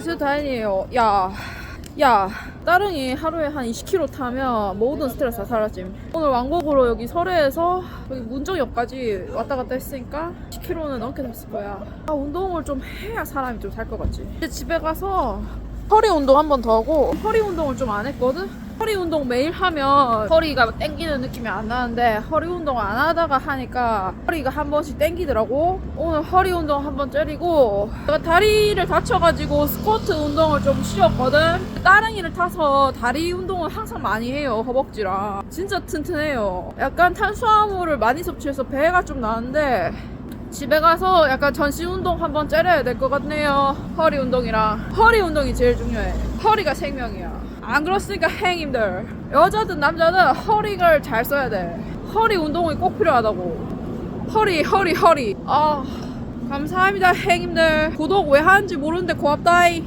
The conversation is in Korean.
진짜 다행이에요. 야, 야, 따릉이 하루에 한 20km 타면 모든 스트레스 다 사라짐. 오늘 왕복으로 여기 설해에서 여기 문정역까지 왔다 갔다 했으니까 10km는 넘게 됐을 거야. 아, 운동을 좀 해야 사람이 좀 살 것 같지. 이제 집에 가서 허리 운동 한 번 더 하고. 허리 운동을 좀 안 했거든? 허리 운동 매일 하면 허리가 땡기는 느낌이 안 나는데 허리 운동 안 하다가 하니까 허리가 한 번씩 땡기더라고. 오늘 허리 운동 한번 때리고 내가 다리를 다쳐가지고 스쿼트 운동을 좀 쉬었거든. 따릉이를 타서 다리 운동을 항상 많이 해요 허벅지랑. 진짜 튼튼해요. 약간 탄수화물을 많이 섭취해서 배가 좀 나는데 집에 가서 약간 전신 운동 한번 째려야 될 것 같네요. 허리 운동이랑 허리 운동이 제일 중요해. 허리가 생명이야. 안 그렇으니까 행님들 여자든 남자든 허리를 잘 써야 돼. 허리 운동이 꼭 필요하다고. 허리 허리 허리. 아 감사합니다 행님들. 구독 왜 하는지 모르는데 고맙다이.